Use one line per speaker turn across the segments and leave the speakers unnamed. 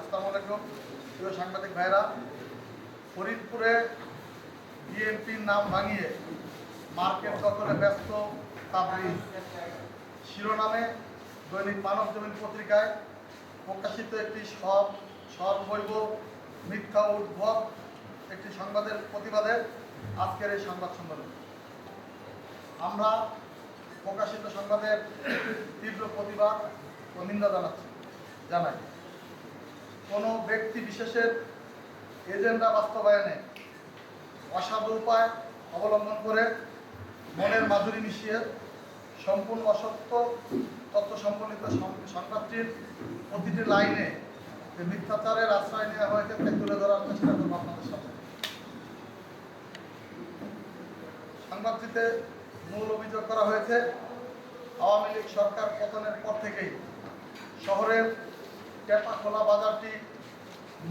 আসসালামু আলাইকুম। প্রিয় সাংবাদিক ভাইরা ফরিদপুরে বিএনপির নাম ভাঙিয়ে মার্কেট দখলে ব্যস্ত তাবলিগ। শিরোনামে দৈনিক মানব জমিন পত্রিকায় প্রকাশিত একটি সব, সর্বৈব মিথ্যা উদ্ভব একটি সংবাদের প্রতিবাদে আজকের এই সংবাদ সম্মেলন। আমরা প্রকাশিত সংবাদের তীব্র প্রতিবাদ ও নিন্দা জানাচ্ছি, জানাই। কোনো ব্যক্তি বিশেষের এজেন্ডা বাস্তবায়নে অসাধু উপায় অবলম্বন করে মনের মাধুরী মিশিয়ে সম্পূর্ণ অসত্য তথ্য সম্বলিত সং- সংবাদটির প্রতিটি লাইনে মিথ্যাচারের আশ্রয় নেওয়া হয়েছে তা তুলে ধরার চেষ্টা করব আপনাদের সামনে। সংবাদটিতে মূল অভিযোগ করা হয়েছে, আওয়ামী লীগ সরকার পতনের পর থেকেই শহরের টেপাখোলা বাজারটি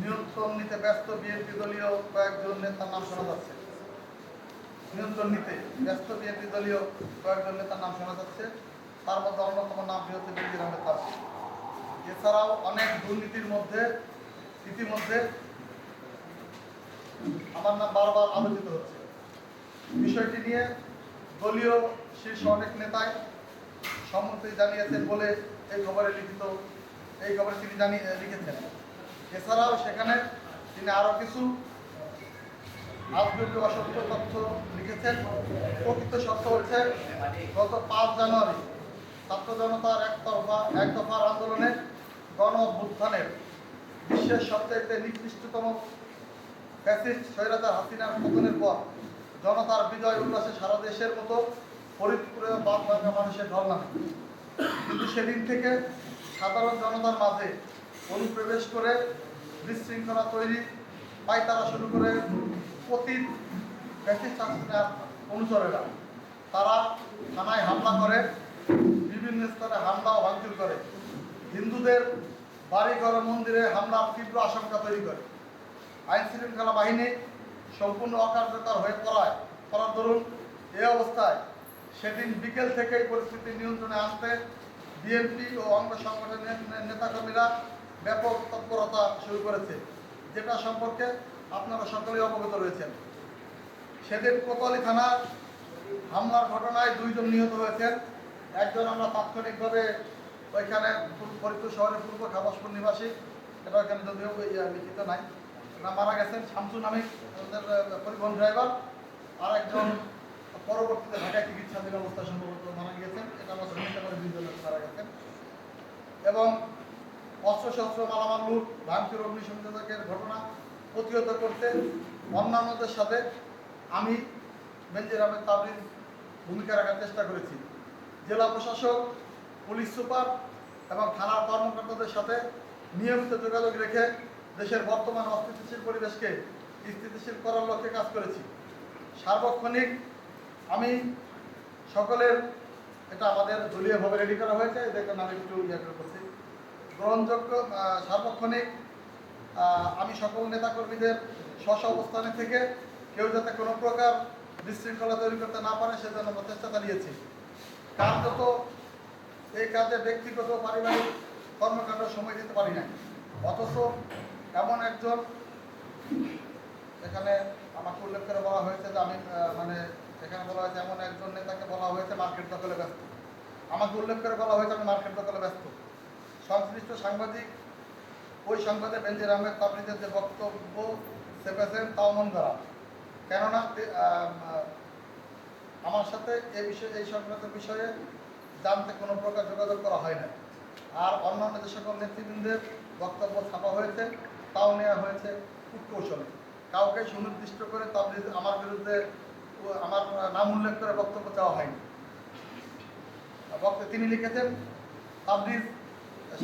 নিয়ন্ত্রণ নিতে ব্যস্ত বিএনপি দলীয় কয়েকজন নেতার নাম শোনা যাচ্ছে। নিয়ন্ত্রণ নিতে ব্যস্ত বিএনপি দলীয় কয়েকজন নেতার নাম শোনা যাচ্ছে। তার মধ্যে অন্যতম বেজির আহমেদ এছাড়াও অনেক দুর্নীতির মধ্যে ইতিমধ্যে আমার নাম বারবার আলোচিত হচ্ছে। বিষয়টি নিয়ে দলীয় শীর্ষ অনেক নেতাই সম্মতি জানিয়েছেন বলে এই খবরে লিখিত এই খবরে তিনি জানিয়ে লিখেছেন। এছাড়াও সেখানে তিনি আরও কিছু আজযোগ্য অসত্য তথ্য লিখেছেন। প্রকৃত সত্য হচ্ছে, গত পাঁচ জানুয়ারি ছাত্র জনতার একতরফা এক দফার আন্দোলনে গণ অভ্যুত্থানের বিশ্বের সবচাইতে নিকৃষ্টতম ফ্যাসিস্ট স্বৈরাচার হাসিনার পতনের পর জনতার বিজয় উল্লাসে সারা দেশের মতো ফরিদপুরে বাদ মানুষের নামে। কিন্তু সেদিন থেকে সাধারণ জনতার মাঝে অনুপ্রবেশ করে বিশৃঙ্খলা তৈরি পাইতারা শুরু করে অতীত হাসিনার অনুচরেরা। তারা থানায় হামলা করে, বিভিন্ন স্তরে হামলা ও ভাঙচুর করে। হিন্দুদের বাড়িঘর মন্দিরে হামলার তীব্র আশঙ্কা তৈরি করে। আইন শৃঙ্খলা বাহিনী সম্পূর্ণ অকার্যকর হয়ে পড়ায়। করার দরুন এই অবস্থায় সেদিন বিকেল থেকেই পরিস্থিতি নিয়ন্ত্রণে আনতে বিএনপি ও অঙ্গ সংগঠনের নেতাকর্মীরা ব্যাপক তৎপরতা শুরু করেছে। যেটা সম্পর্কে আপনারা সকলেই অবগত রয়েছেন। সেদিন কোতোয়ালি থানা হামলার ঘটনায় দুইজন নিহত হয়েছেন। একজন আমরা তাৎক্ষণিকভাবে ওইখানে ফরিদপুর শহরের পূর্ব খাবাসপুর নিবাসী। এটা ওইখানে যদিও লিখিত নাই। মারা গেছেন শামসু নামে আমাদের পরিবহন ড্রাইভার। আর একজন পরবর্তীতে ঢাকায় চিকিৎসাধীন অবস্থায় সম্ভবত মারা গিয়েছেন। এটা আমরা করে দুইজন মারা গেছেন। এবং অস্ত্রশস্ত্র, মালামাল, লুট, ভাঙচুর অগ্নিসংযোগের ঘটনা প্রতিহত করতে অন্যান্যদের সাথে আমি বেঞ্জির আহমেদ তাবরির ভূমিকা রাখার চেষ্টা করেছি। জেলা প্রশাসক, পুলিশ সুপার এবং থানার কর্মকর্তাদের সাথে নিয়মিত যোগাযোগ রেখে দেশের বর্তমান অস্থিতিশীল পরিবেশকে স্থিতিশীল করার লক্ষ্যে কাজ করেছি। সার্বক্ষণিক আমি সকলের এটা আমাদের দলীয়ভাবে রেডি করা হয়েছে দেখুন আমি একটু ইয়ে করে করছি গ্রহণযোগ্য সার্বক্ষণিক আমি সকল নেতাকর্মীদের স্ব অবস্থানে থেকে কেউ যাতে কোনো প্রকার বিশৃঙ্খলা তৈরি করতে না পারে, সেজন্য আমরা চেষ্টা চালিয়েছি। কার্যত এই কাজে ব্যক্তিগত, পারিবারিক কর্মকাণ্ড সময় দিতে পারি না অথচ এমন একজন, এখানে আমাকে উল্লেখ করে বলা হয়েছে যে আমি মানে এখানে বলা হয়েছে, এমন একজন নেতাকে বলা হয়েছে মার্কেট দখলে ব্যস্ত। আমাকে উল্লেখ করে বলা হয়েছে আমি মার্কেট দখলে ব্যস্ত। সংশ্লিষ্ট সাংবাদিক, ওই সংবাদে বেঞ্জির আহমেদ তাবরিদের যে বক্তব্য চেপেছেন তাও মন করা কেননা আমার সাথে এ বিষয়ে, এই সংক্রান্ত বিষয়ে জানতে কোনো প্রকার যোগাযোগ করা হয় না আর অন্যান্য যে সকল নেতৃবৃন্দের বক্তব্য ছাপা হয়েছে, তাও নেওয়া হয়েছে কূটকৌশলে কাউকে সুনির্দিষ্ট করে তাবলিদ আমার বিরুদ্ধে আমার নাম উল্লেখ করে বক্তব্য চাওয়া হয়নি। তিনি লিখেছেন তাবলিদ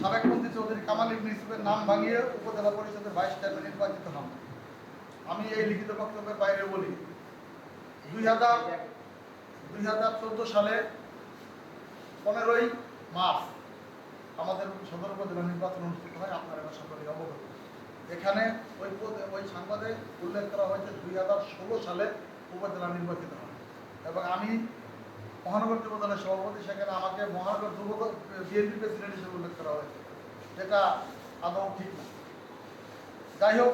সাবেক মন্ত্রী চৌধুরী কামাল ইবনে ইউসুফের নাম ভাঙিয়ে উপজেলা পরিষদের ভাইস চেয়ারম্যান নির্বাচিত হন। আমি এই লিখিত বক্তব্যের বাইরে বলি, দুই হাজার দুই হাজার চোদ্দ সালে পনেরোই মার্চ আমাদের সদর উপজেলা নির্বাচন অনুষ্ঠিত হয়, আপনারা এবার সকলেই অবগত। এখানে ওই ওই সংবাদে উল্লেখ করা হয়েছে দুই হাজার ষোলো সালে উপজেলা নির্বাচিত হয় এবং আমি মহানগর যুব দলের সভাপতি সেখানে আমাকে মহানগর যুব বিএনপি প্রেসিডেন্ট হিসেবে উল্লেখ করা হয়েছে। যেটা আদৌ ঠিক না। যাই হোক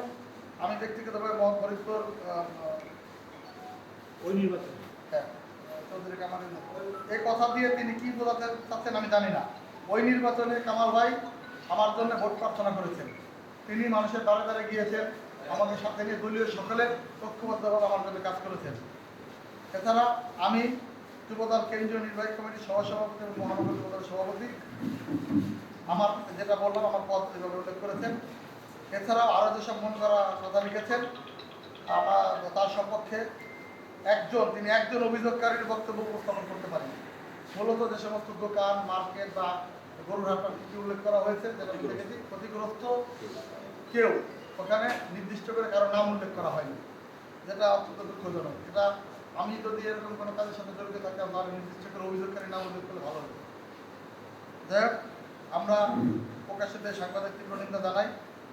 আমি ব্যক্তিগতভাবে মোহাম্মদ ফরিদপুর
ওই নির্বাচন?
হ্যাঁ, চৌধুরী কামাল এই কথা দিয়ে তিনি কি বোঝাতে চাচ্ছেন আমি জানি না। ওই নির্বাচনে কামাল ভাই আমার জন্য ভোট প্রার্থনা করেছেন। তিনি মানুষের দ্বারে দ্বারে গিয়েছেন। আমাদের সাথে নিয়ে দলীয় সকলে ঐক্যবদ্ধভাবে আমার জন্য কাজ করেছেন। এছাড়া আমি যুবদল কেন্দ্রীয় নির্বাহী কমিটির সহসভাপতি এবং মহানগর যুবদল সভাপতি আমার যেটা বললাম, আমার পদ এভাবে উল্লেখ করেছেন। এছাড়াও আরও যেসব মন করা কথা লিখেছেন, আমার তার সপক্ষে একজন, তিনি একজন অভিযোগকারীর বক্তব্য উপস্থাপন করতে পারেন মূলত যে সমস্ত দোকান, মার্কেট বা গরুর হাট উল্লেখ করা হয়েছে, যেটা আমি দেখেছি। ক্ষতিগ্রস্ত কেউ ওখানে নির্দিষ্ট করে কারও নাম উল্লেখ করা হয়নি। যেটা অত্যন্ত দুঃখজনক। এটা আমি যদি এরকম কোনো কাজের সাথে জড়িত থাকতাম, তাহলে নির্দিষ্ট করে অভিযোগকারী নাম উল্লেখ করলে ভালো হতো। যাই হোক, আমরা প্রকাশ্যে সাংবাদিক তীব্র নিন্দা জানাই,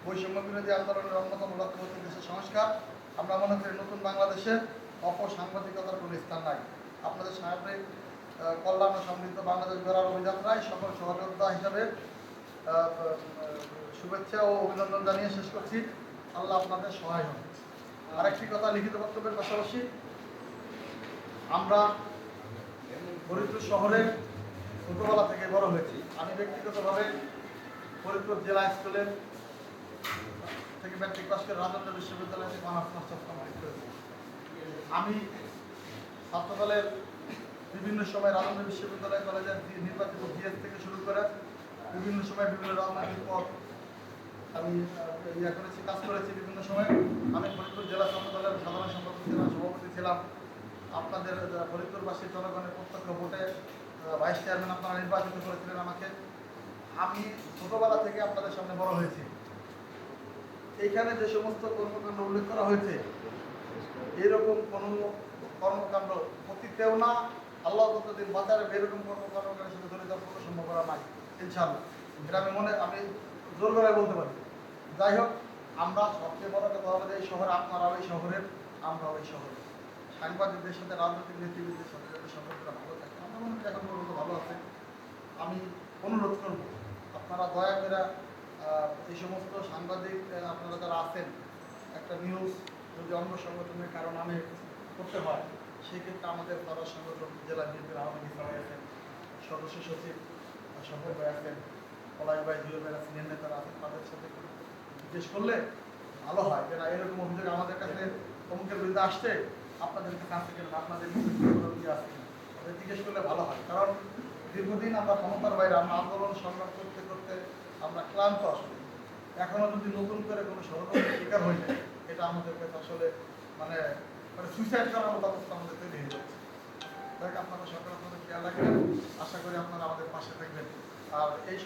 বৈষম্য বিরোধী আন্দোলনের অন্যতম লক্ষ্য হচ্ছে দেশের সংস্কার। আমরা মনে করি নতুন বাংলাদেশে অপসাংবাদিকতার কোনো স্থান নাই। আপনাদের সাহেবের কল্যাণ ও সমৃদ্ধ বাংলাদেশ গড়ার অভিযাত্রায় সকল সহযোদ্ধা হিসাবে শুভেচ্ছা ও অভিনন্দন জানিয়ে শেষ করছি। আল্লাহ আপনাদের সহায় হোক। আরেকটি কথা লিখিত বক্তব্যের পাশাপাশি, আমরা ফরিদপুর শহরে ছোটবেলা থেকে বড় হয়েছি। আমি ব্যক্তিগতভাবে ফরিদপুর জেলা স্কুলের থেকে ম্যাট্রিক পাস করে রাজেন্দ্র বিশ্ববিদ্যালয় থেকে অনার্স, মাস্টার্স আমি ছাত্রদলের বিভিন্ন সময় রাজেন্দ্র বিশ্ববিদ্যালয় কলেজের নির্বাচিত জিএস থেকে শুরু করে বিভিন্ন সময় বিভিন্ন রাজনৈতিক পদ আমি ইয়ে করেছি কাজ করেছি বিভিন্ন সময়। আমি ফরিদপুর জেলা ছাত্রদলের সাধারণ সম্পাদক ছিলাম সভাপতি ছিলাম। আপনাদের আহ, ফরিদপুরবাসীর জনগণের প্রত্যক্ষ ভোটে ভাইস চেয়ারম্যান আপনারা নির্বাচিত করেছিলেন আমাকে। আমি ছোটবেলা থেকে আপনাদের সামনে বড় হয়েছি। এইখানে যে সমস্ত কর্মকাণ্ড উল্লেখ করা হয়েছে এরকম কোনো কর্মকাণ্ড অতীতেও না আল্লাহ যতদিন বাজারে এরকম কর্মকাণ্ড সাথে জড়িত ইনশাআল্লাহ। এটা আমি মনে আমি জোর করে বলতে পারি। যাই হোক, আমরা সবচেয়ে বড় কথা যে এই শহরে আপনারাও এই শহরের আমরা ওই শহরে সাংবাদিকদের সাথে, রাজনৈতিক নেতৃবৃন্দের সাথে যাতে সম্পর্কটা ভালো থাকে, আমরা মনে করি এখন পর্যন্ত ভালো আছে। আমি অনুরোধ করব, আপনারা দয়া করে এই সমস্ত সাংবাদিক আপনারা যারা আছেন, একটা নিউজ যদি অন্য সংগঠনের কারও নামে করতে হয়, সেক্ষেত্রে আমাদের তারা সংগঠন, জেলা বিএনপির আহ্বানী সবাই আছেন, সদস্য সচিব ভাই আছেন পলাই ভাই জুয়েল ভাই, সিনিয়র নেতারা আছেন, তাদের সাথে জিজ্ঞেস করলে ভালো হয়। যে না, এরকম অভিযোগ আমাদের কাছে অমুকের বিরুদ্ধে আসছে আপনাদের কাছে বা আপনাদের আছে জিজ্ঞেস করলে ভালো হয়। কারণ দীর্ঘদিন আমরা ক্ষমতার বাইরে, আমরা আন্দোলন সংগ্রাম করতে করতে আমরা ক্লান্ত আসলে এখনও যদি নতুন করে কোনো ষড়যন্ত্রের শিকার হয়ে যায়, এটা আমাদের কাছে আসলে মানে মানে সুইসাইড করার মতো অবস্থা আমাদের তৈরি হয়ে যাচ্ছে। আপনারা সরকার আপনাদের খেয়াল রাখবেন আশা করি আপনারা আমাদের পাশে থাকবেন। আর এই